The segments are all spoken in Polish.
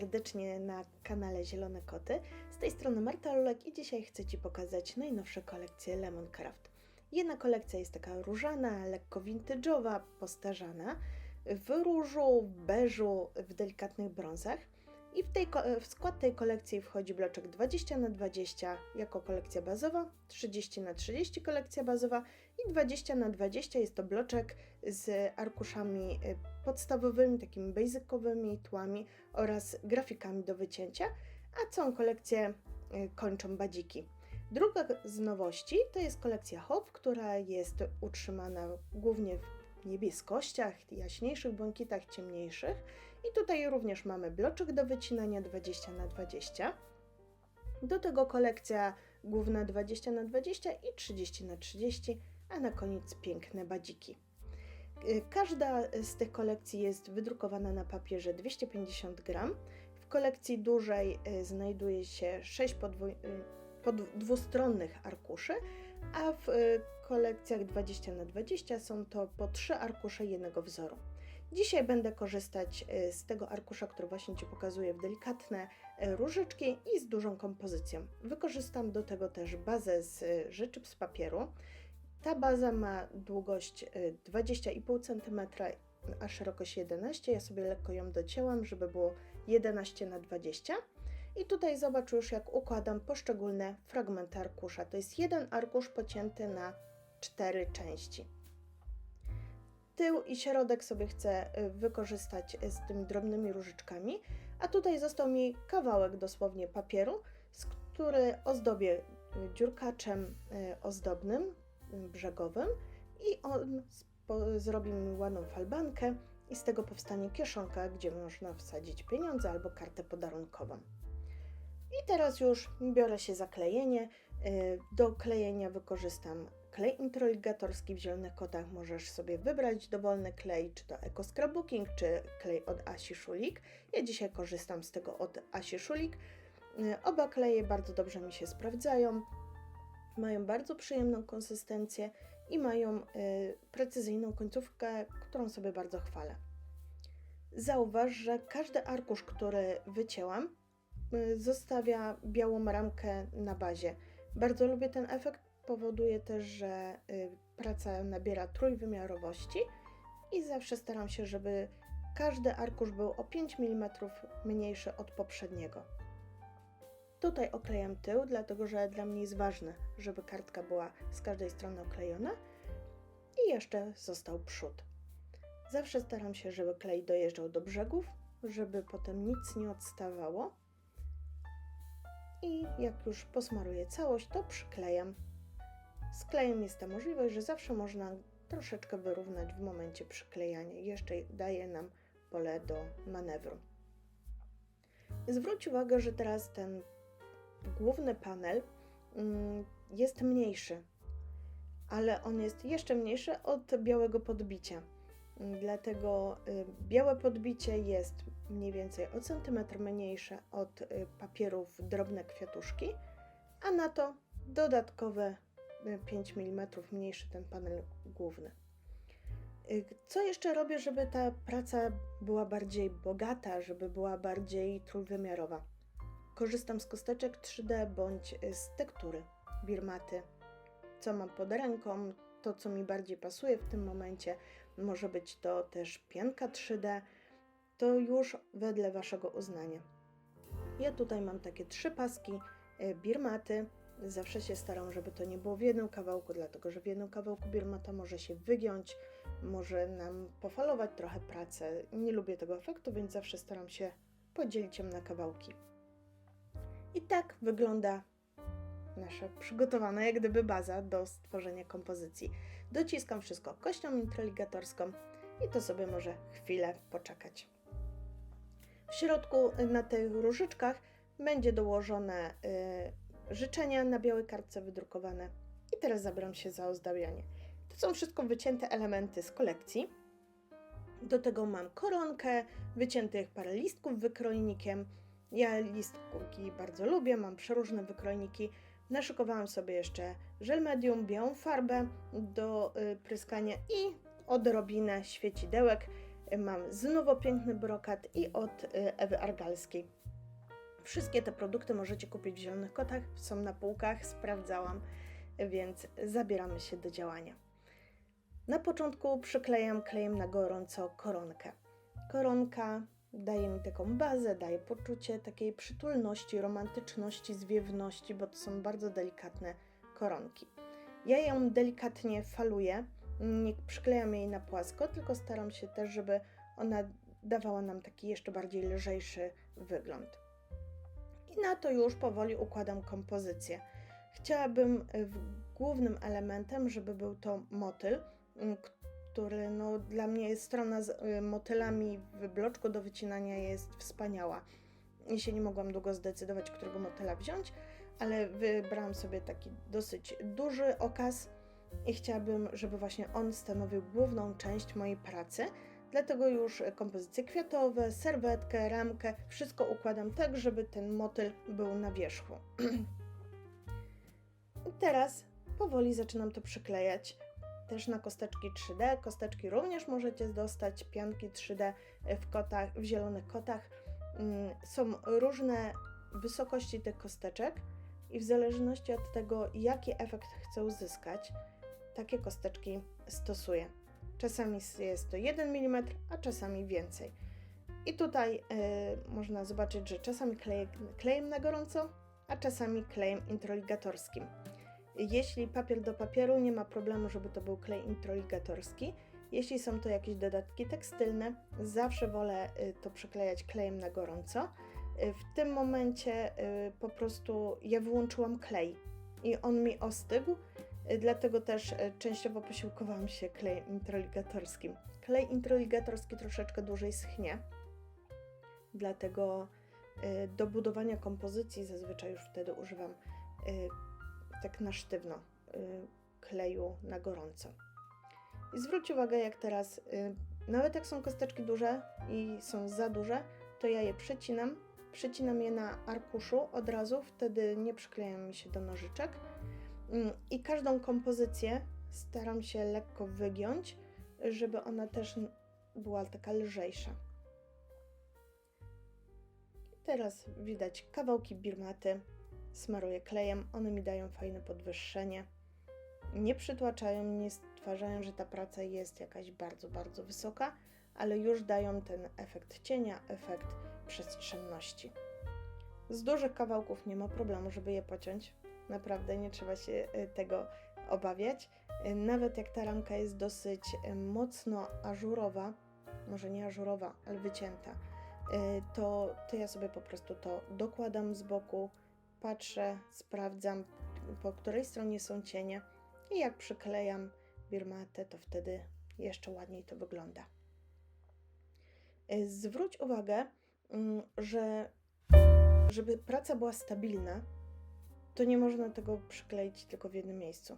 serdecznie na kanale Zielone Koty. Z tej strony Marta Lulek i dzisiaj chcę Ci pokazać najnowsze kolekcje Lemoncraft. Jedna kolekcja jest taka różana, lekko vintage'owa, postarzana, w różu, w beżu, w delikatnych brązach. I w, tej, w skład tej kolekcji wchodzi bloczek 20 na 20 jako kolekcja bazowa, 30 na 30 kolekcja bazowa i 20 na 20 jest to bloczek z arkuszami y, podstawowymi, takimi basicowymi tłami oraz grafikami do wycięcia, a całą kolekcję y, kończą badziki. Druga z nowości to jest kolekcja Hop, która jest utrzymana głównie w niebieskościach, jaśniejszych błękitach, ciemniejszych. I tutaj również mamy bloczek do wycinania 20 na 20 Do tego kolekcja główna 20 na 20 i 30 na 30 a na koniec piękne badziki. Y, Każda z tych kolekcji jest wydrukowana na papierze 250 gram. W kolekcji dużej y, znajduje się 6 podwój... y, dwustronnych arkuszy, a w kolekcjach 20 na 20 są to po 3 arkusze jednego wzoru. Dzisiaj będę korzystać y, z tego arkusza, który właśnie Ci pokazuję w delikatne y, różyczki i z dużą kompozycją. Wykorzystam do tego też bazę z y, rzeczy z papieru. Ta baza ma długość y, 20,5 cm, a szerokość 11. Ja sobie lekko ją docięłam, żeby było 11 na 20 i tutaj zobacz już, jak układam poszczególne fragmenty arkusza. To jest jeden arkusz pocięty na cztery części. Tył i środek sobie chcę y, wykorzystać z tymi drobnymi różyczkami, a tutaj został mi kawałek dosłownie papieru, z który ozdobię y, dziurkaczem y, ozdobnym, y, brzegowym i on zrobi mi ładną falbankę i z tego powstanie kieszonka, gdzie można wsadzić pieniądze albo kartę podarunkową. I teraz już biorę się za klejenie. Y, Do klejenia wykorzystam klej introligatorski w zielonych kotach. Możesz sobie wybrać dowolny klej, czy to Eco Scrapbooking, czy klej od Asi Szulik. Ja dzisiaj korzystam z tego od Asi Szulik. Y, Oba kleje bardzo dobrze mi się sprawdzają. Mają bardzo przyjemną konsystencję i mają y, precyzyjną końcówkę, którą sobie bardzo chwalę. Zauważ, że każdy arkusz, który wycięłam, y, zostawia białą ramkę na bazie. Bardzo lubię ten efekt, powoduje też, że y, praca nabiera trójwymiarowości i zawsze staram się, żeby każdy arkusz był o 5 mm mniejszy od poprzedniego. Tutaj oklejam tył, dlatego że dla mnie jest ważne, żeby kartka była z każdej strony oklejona i jeszcze został przód. Zawsze staram się, żeby klej dojeżdżał do brzegów, żeby potem nic nie odstawało. I jak już posmaruję całość, to przyklejam. Z klejem jest ta możliwość, że zawsze można troszeczkę wyrównać w momencie przyklejania. Jeszcze daje nam pole do manewru. Zwróć uwagę, że teraz ten główny panel mm, jest mniejszy, ale on jest jeszcze mniejszy od białego podbicia. Dlatego y, białe podbicie jest mniej więcej o centymetr mniejsze od y, papierów drobne kwiatuszki, a na to dodatkowe 5 mm mniejszy ten panel główny. Y, Co jeszcze robię, żeby ta praca była bardziej bogata, żeby była bardziej trójwymiarowa? Korzystam z kosteczek 3D bądź z tektury birmaty. Co mam pod ręką, to co mi bardziej pasuje w tym momencie, może być to też pianka 3D, to już wedle Waszego uznania. Ja tutaj mam takie trzy paski y, birmaty. Zawsze się staram, żeby to nie było w jednym kawałku, dlatego że w jednym kawałku birmata może się wygiąć, może nam pofalować trochę pracę. Nie lubię tego efektu, więc zawsze staram się podzielić ją na kawałki. I tak wygląda nasza przygotowana jak gdyby baza do stworzenia kompozycji. Dociskam wszystko kością introligatorską i to sobie może chwilę poczekać. W środku na tych różyczkach będzie dołożone y, życzenia na białej kartce wydrukowane. I teraz zabieram się za ozdabianie. To są wszystko wycięte elementy z kolekcji. Do tego mam koronkę, wyciętych parę listków wykrojnikiem. Ja listki bardzo lubię, mam przeróżne wykrojniki. Naszykowałam sobie jeszcze żel medium, białą farbę do y, pryskania i odrobinę świecidełek. mam znów piękny brokat i od y, Ewy Argalskiej. Wszystkie te produkty możecie kupić w Zielonych Kotach, są na półkach, sprawdzałam, więc zabieramy się do działania. Na początku przyklejam klejem na gorąco koronkę. Koronka daje mi taką bazę, daje poczucie takiej przytulności, romantyczności, zwiewności, bo to są bardzo delikatne koronki. Ja ją delikatnie faluję, nie przyklejam jej na płasko, tylko staram się też, żeby ona dawała nam taki jeszcze bardziej lżejszy wygląd. I na to już powoli układam kompozycję. Chciałabym w głównym elementem, żeby był to motyl, m, który no, dla mnie strona z y, motylami w bloczku do wycinania jest wspaniała. I się nie mogłam długo zdecydować, którego motyla wziąć, ale wybrałam sobie taki dosyć duży okaz i chciałabym, żeby właśnie on stanowił główną część mojej pracy. Dlatego już kompozycje kwiatowe, serwetkę, ramkę, wszystko układam tak, żeby ten motyl był na wierzchu. Teraz powoli zaczynam to przyklejać też na kosteczki 3D. Kosteczki również możecie dostać, pianki 3D w kotach, w zielonych kotach. Mm, Są różne wysokości tych kosteczek i w zależności od tego, jaki efekt chcę uzyskać, takie kosteczki stosuję. Czasami jest to 1 mm, a czasami więcej. I tutaj y, można zobaczyć, że czasami kleję klejem na gorąco, a czasami klejem introligatorskim. Jeśli papier do papieru, nie ma problemu, żeby to był klej introligatorski. Jeśli są to jakieś dodatki tekstylne, zawsze wolę y, to przyklejać klejem na gorąco. Y, W tym momencie po prostu ja wyłączyłam klej i on mi ostygł, dlatego też y, częściowo posiłkowałam się klejem introligatorskim. Klej introligatorski troszeczkę dłużej schnie, dlatego y, do budowania kompozycji zazwyczaj już wtedy używam y, tak na sztywno y, kleju na gorąco. I zwróć uwagę, jak teraz, y, nawet jak są kosteczki duże i są za duże, to ja je przecinam. Przecinam je na arkuszu od razu, wtedy nie przyklejają mi się do nożyczek. Mm, I każdą kompozycję staram się lekko wygiąć, żeby ona też była taka lżejsza. Teraz widać kawałki birmaty, smaruję klejem, one mi dają fajne podwyższenie. Nie przytłaczają, nie stwarzają, że ta praca jest jakaś bardzo, bardzo wysoka, ale już dają ten efekt cienia, efekt przestrzenności. Z dużych kawałków nie ma problemu, żeby je pociąć. Naprawdę nie trzeba się y, tego obawiać. Y, Nawet jak ta ramka jest dosyć y, mocno ażurowa, może nie ażurowa, ale wycięta, to, to ja sobie po prostu to dokładam z boku, patrzę, sprawdzam, po której stronie są cienie i jak przyklejam birmatę, to wtedy jeszcze ładniej to wygląda. Zwróć uwagę, mm, że żeby praca była stabilna, to nie można tego przykleić tylko w jednym miejscu.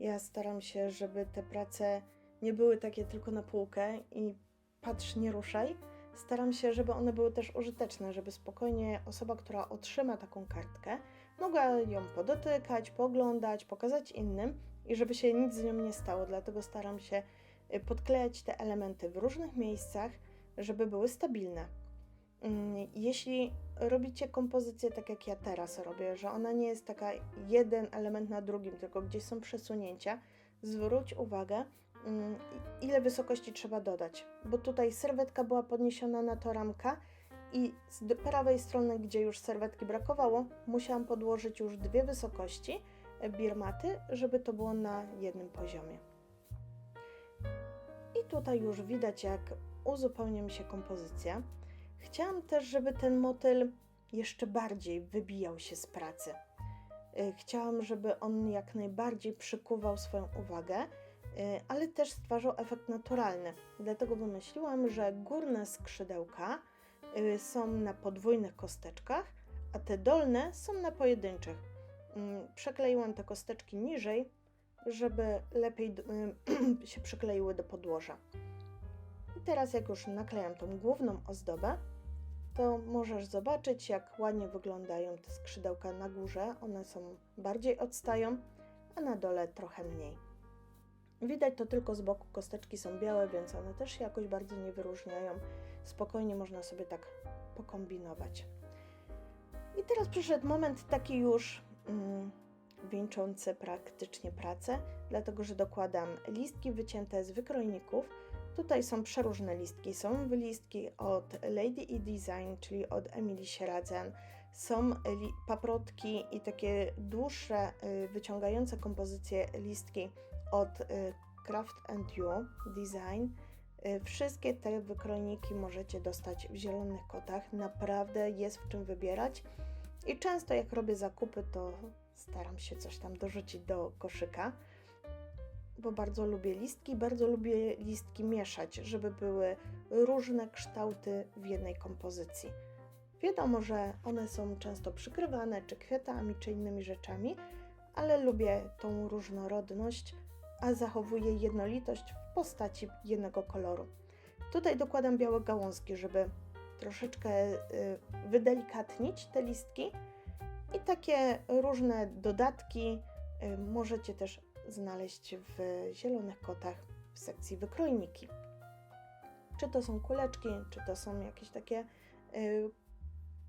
Ja staram się, żeby te prace nie były takie tylko na półkę i patrz, nie ruszaj. Staram się, żeby one były też użyteczne, żeby spokojnie osoba, która otrzyma taką kartkę, mogła ją podotykać, poglądać, pokazać innym i żeby się nic z nią nie stało. Dlatego staram się y, podklejać te elementy w różnych miejscach, żeby były stabilne. Mm, Jeśli robicie kompozycję tak jak ja teraz robię, że ona nie jest taka jeden element na drugim, tylko gdzieś są przesunięcia, zwróć uwagę, mm, ile wysokości trzeba dodać, bo tutaj serwetka była podniesiona na to ramka i z prawej strony, gdzie już serwetki brakowało, musiałam podłożyć już dwie wysokości birmaty, żeby to było na jednym poziomie. I tutaj już widać, jak uzupełnia mi się kompozycja. Chciałam też, żeby ten motyl jeszcze bardziej wybijał się z pracy. Y, Chciałam, żeby on jak najbardziej przykuwał swoją uwagę, y, ale też stwarzał efekt naturalny. Dlatego wymyśliłam, że górne skrzydełka y, są na podwójnych kosteczkach, a te dolne są na pojedynczych. Mm, Przekleiłam te kosteczki niżej, żeby lepiej się przykleiły do podłoża. I teraz, jak już naklejam tą główną ozdobę, to możesz zobaczyć, jak ładnie wyglądają te skrzydełka na górze. One są bardziej odstają, a na dole trochę mniej. Widać to tylko z boku, kosteczki są białe, więc one też się jakoś bardzo nie wyróżniają. Spokojnie można sobie tak pokombinować. I teraz przyszedł moment taki już mm, wieńczący praktycznie pracę, dlatego że dokładam listki wycięte z wykrojników. Tutaj są przeróżne listki. Są listki od Lady E Design, czyli od Emily Sieradzen. Są paprotki i takie dłuższe, y, wyciągające kompozycje listki od y, Craft and You Design. Y, Wszystkie te wykrojniki możecie dostać w zielonych kotach. Naprawdę jest w czym wybierać. I często jak robię zakupy, to staram się coś tam dorzucić do koszyka, bo bardzo lubię listki, bardzo lubię listki mieszać, żeby były różne kształty w jednej kompozycji. Wiadomo, że one są często przykrywane czy kwiatami, czy innymi rzeczami, ale lubię tą różnorodność, a zachowuję jednolitość w postaci jednego koloru. Tutaj dokładam białe gałązki, żeby troszeczkę y, wydelikatnić te listki i takie różne dodatki y, możecie też znaleźć w zielonych kotach w sekcji wykrojniki. Czy to są kuleczki, czy to są jakieś takie y,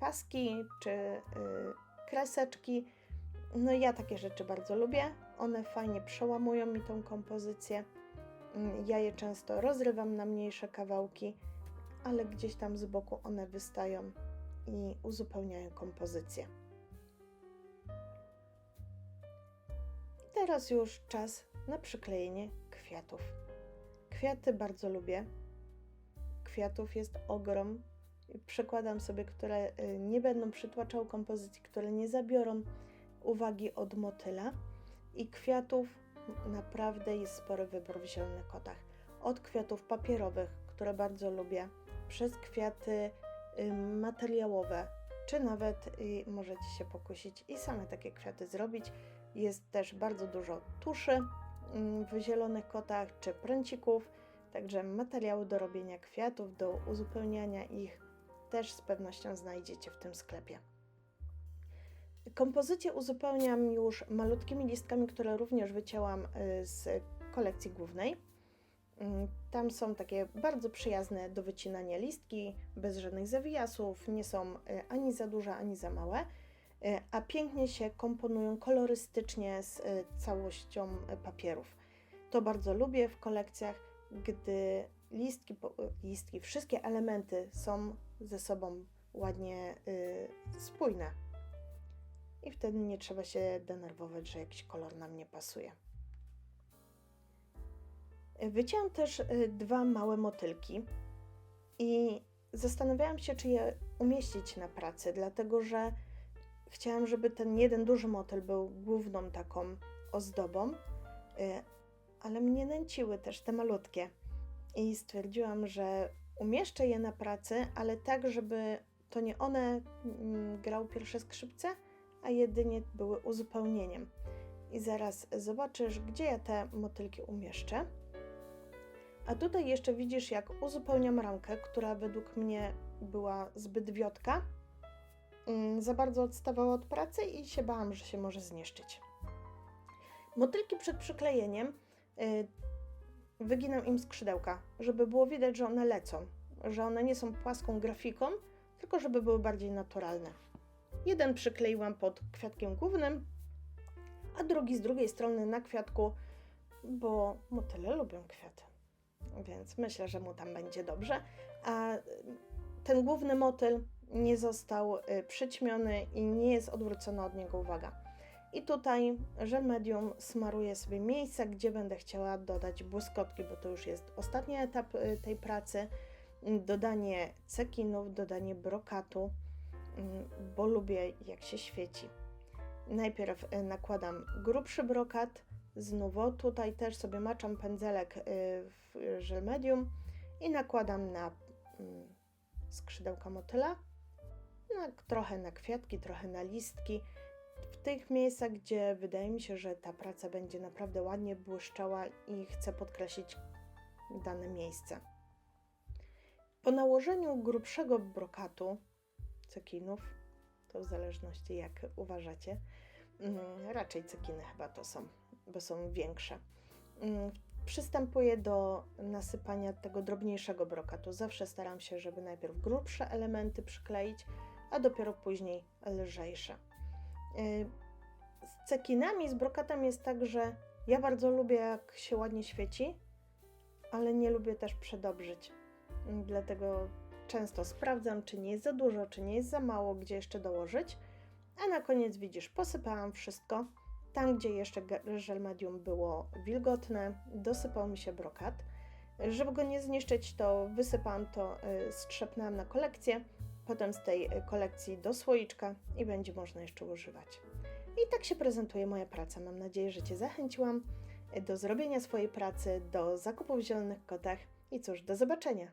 paski, czy y, kreseczki. No ja takie rzeczy bardzo lubię. One fajnie przełamują mi tą kompozycję. Mm, Ja je często rozrywam na mniejsze kawałki, ale gdzieś tam z boku one wystają i uzupełniają kompozycję. Teraz już czas na przyklejenie kwiatów. Kwiaty bardzo lubię. Kwiatów jest ogrom. Przekładam sobie, które y, nie będą przytłaczały kompozycji, które nie zabiorą uwagi od motyla. I kwiatów naprawdę jest spory wybór w zielonych kotach. Od kwiatów papierowych, które bardzo lubię, przez kwiaty y, materiałowe, czy nawet y, możecie się pokusić i same takie kwiaty zrobić. Jest też bardzo dużo tuszy mm, w zielonych kotach czy pręcików, także materiały do robienia kwiatów, do uzupełniania ich też z pewnością znajdziecie w tym sklepie. Kompozycję uzupełniam już malutkimi listkami, które również wycięłam y, z kolekcji głównej. Mm, Tam są takie bardzo przyjazne do wycinania listki, bez żadnych zawijasów, nie są y, ani za duże, ani za małe, a pięknie się komponują kolorystycznie z y, całością y, papierów. To bardzo lubię w kolekcjach, gdy listki, listki wszystkie elementy są ze sobą ładnie spójne. I wtedy nie trzeba się denerwować, że jakiś kolor nam nie pasuje. Wycięłam też dwa małe motylki i zastanawiałam się, czy je umieścić na pracy, dlatego że chciałam, żeby ten jeden duży motyl był główną taką ozdobą, y, ale mnie nęciły też te malutkie. I stwierdziłam, że umieszczę je na pracy, ale tak, żeby to nie one mm, grały pierwsze skrzypce, a jedynie były uzupełnieniem. I zaraz zobaczysz, gdzie ja te motylki umieszczę. A tutaj jeszcze widzisz, jak uzupełniam ramkę, która według mnie była zbyt wiotka. Mm, Za bardzo odstawała od pracy i się bałam, że się może zniszczyć. Motylki przed przyklejeniem y, wyginam im skrzydełka, żeby było widać, że one lecą, że one nie są płaską grafiką, tylko żeby były bardziej naturalne. Jeden przykleiłam pod kwiatkiem głównym, a drugi z drugiej strony na kwiatku, bo motyle lubią kwiaty. Więc myślę, że mu tam będzie dobrze. A ten główny motyl nie został y, przyćmiony i nie jest odwrócona od niego uwaga. I tutaj żel medium smaruję sobie miejsca, gdzie będę chciała dodać błyskotki, bo to już jest ostatni etap y, tej pracy. Dodanie cekinów, dodanie brokatu, mm, bo lubię jak się świeci. Najpierw y, nakładam grubszy brokat, znów tutaj też sobie maczam pędzelek w żel medium i nakładam na mm, skrzydełka motyla, na, trochę na kwiatki, trochę na listki. W tych miejscach, gdzie wydaje mi się, że ta praca będzie naprawdę ładnie błyszczała i chcę podkreślić dane miejsce. Po nałożeniu grubszego brokatu, cekinów, to w zależności jak uważacie, mm, raczej cekiny chyba to są, bo są większe. Mm, przystępuję do nasypania tego drobniejszego brokatu. Zawsze staram się, żeby najpierw grubsze elementy przykleić, a dopiero później lżejsze. Yy, Z cekinami, z brokatem jest tak, że ja bardzo lubię, jak się ładnie świeci, ale nie lubię też przedobrzyć. Dlatego często sprawdzam, czy nie jest za dużo, czy nie jest za mało, gdzie jeszcze dołożyć. A na koniec widzisz, posypałam wszystko. Tam, gdzie jeszcze żel medium było wilgotne, dosypał mi się brokat. Żeby go nie zniszczyć, to wysypałam to, y, strzepnęłam na kolekcję, potem z tej y, kolekcji do słoiczka i będzie można jeszcze używać. I tak się prezentuje moja praca. Mam nadzieję, że Cię zachęciłam y, do zrobienia swojej pracy, do zakupów w zielonych kotach i cóż, do zobaczenia.